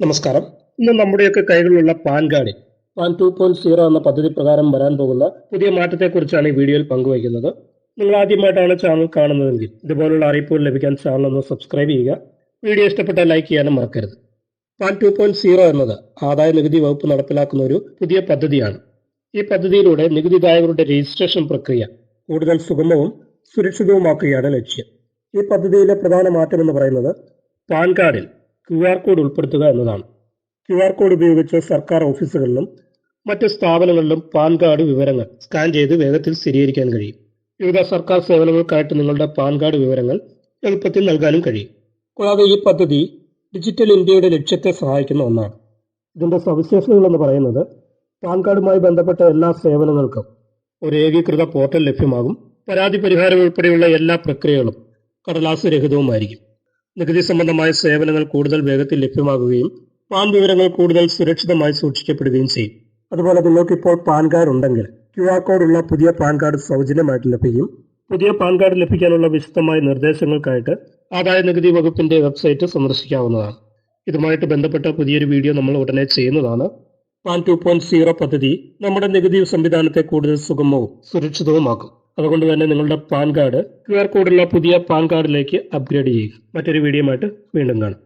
നമസ്കാരം. ഇന്ന് നമ്മുടെയൊക്കെ കൈകളിലുള്ള പാൻ കാർഡിൽ പാൻ ടു പോയിന്റ് സീറോ എന്ന പദ്ധതി പ്രകാരം വരാൻ പോകുന്ന പുതിയ മാറ്റത്തെക്കുറിച്ചാണ് ഈ വീഡിയോയിൽ പങ്കുവയ്ക്കുന്നത്. നിങ്ങൾ ആദ്യമായിട്ടാണ് ചാനൽ കാണുന്നതെങ്കിൽ ഇതുപോലുള്ള അറിയിപ്പുകൾ ലഭിക്കാൻ ചാനൽ ഒന്ന് സബ്സ്ക്രൈബ് ചെയ്യുക. വീഡിയോ ഇഷ്ടപ്പെട്ടാൽ ലൈക്ക് ചെയ്യാനും മറക്കരുത്. പാൻ ടു പോയിന്റ് സീറോ എന്നത് ആദായ നികുതി വകുപ്പ് നടപ്പിലാക്കുന്ന ഒരു പുതിയ പദ്ധതിയാണ്. ഈ പദ്ധതിയിലൂടെ നികുതിദായകരുടെ രജിസ്ട്രേഷൻ പ്രക്രിയ കൂടുതൽ സുഗമവും സുരക്ഷിതവുമാക്കുകയാണ് ലക്ഷ്യം. ഈ പദ്ധതിയിലെ പ്രധാന മാറ്റം എന്ന് പറയുന്നത് പാൻ കാർഡിൽ ക്യു ആർ കോഡ് ഉൾപ്പെടുത്തുക എന്നതാണ്. ക്യു ആർ കോഡ് ഉപയോഗിച്ച് സർക്കാർ ഓഫീസുകളിലും മറ്റ് സ്ഥാപനങ്ങളിലും പാൻ കാർഡ് വിവരങ്ങൾ സ്കാൻ ചെയ്ത് വേഗത്തിൽ സ്ഥിരീകരിക്കാൻ കഴിയും. വിവിധ സർക്കാർ സേവനങ്ങൾക്കായിട്ട് നിങ്ങളുടെ പാൻ കാർഡ് വിവരങ്ങൾ എളുപ്പത്തിൽ നൽകാനും കഴിയും. കൂടാതെ ഈ പദ്ധതി ഡിജിറ്റൽ ഇന്ത്യയുടെ ലക്ഷ്യത്തെ സഹായിക്കുന്ന ഒന്നാണ്. ഇതിന്റെ സവിശേഷതകൾ എന്ന് പറയുന്നത് പാൻ കാർഡുമായി ബന്ധപ്പെട്ട എല്ലാ സേവനങ്ങൾക്കും ഒരു ഏകീകൃത പോർട്ടൽ ലഭ്യമാകും. പരാതി പരിഹാരം ഉൾപ്പെടെയുള്ള എല്ലാ പ്രക്രിയകളും കടലാസ് രഹിതവുമായിരിക്കും. നികുതി സംബന്ധമായ സേവനങ്ങൾ കൂടുതൽ വേഗത്തിൽ ലഭ്യമാകുകയും പാൻ വിവരങ്ങൾ കൂടുതൽ സുരക്ഷിതമായി സൂക്ഷിക്കപ്പെടുകയും ചെയ്യും. അതുപോലെ നിങ്ങൾക്ക് ഇപ്പോൾ പാൻ കാർഡ് ഉണ്ടെങ്കിൽ ക്യു ആർ കോഡ് ഉള്ള പുതിയ പാൻ കാർഡ് സൗജന്യമായിട്ട് ലഭിക്കും. പുതിയ പാൻ കാർഡ് ലഭിക്കാനുള്ള വിശദമായ നിർദ്ദേശങ്ങൾക്കായിട്ട് ആദായ നികുതി വകുപ്പിന്റെ വെബ്സൈറ്റ് സന്ദർശിക്കാവുന്നതാണ്. ഇതുമായിട്ട് ബന്ധപ്പെട്ട പുതിയൊരു വീഡിയോ നമ്മൾ ഉടനെ ചെയ്യുന്നതാണ്. പാൻ ടു പോയിന്റ് സീറോ പദ്ധതി നമ്മുടെ നികുതി സംവിധാനത്തെ കൂടുതൽ സുഗമവും സുരക്ഷിതവുമാക്കും. അതുകൊണ്ട് തന്നെ നിങ്ങളുടെ പാൻ കാർഡ് ക്യു ആർ കോഡുള്ള പുതിയ പാൻ കാർഡിലേക്ക് അപ്ഗ്രേഡ് ചെയ്യുക. മറ്റൊരു വീഡിയോയുമായിട്ട് വീണ്ടും കാണാം.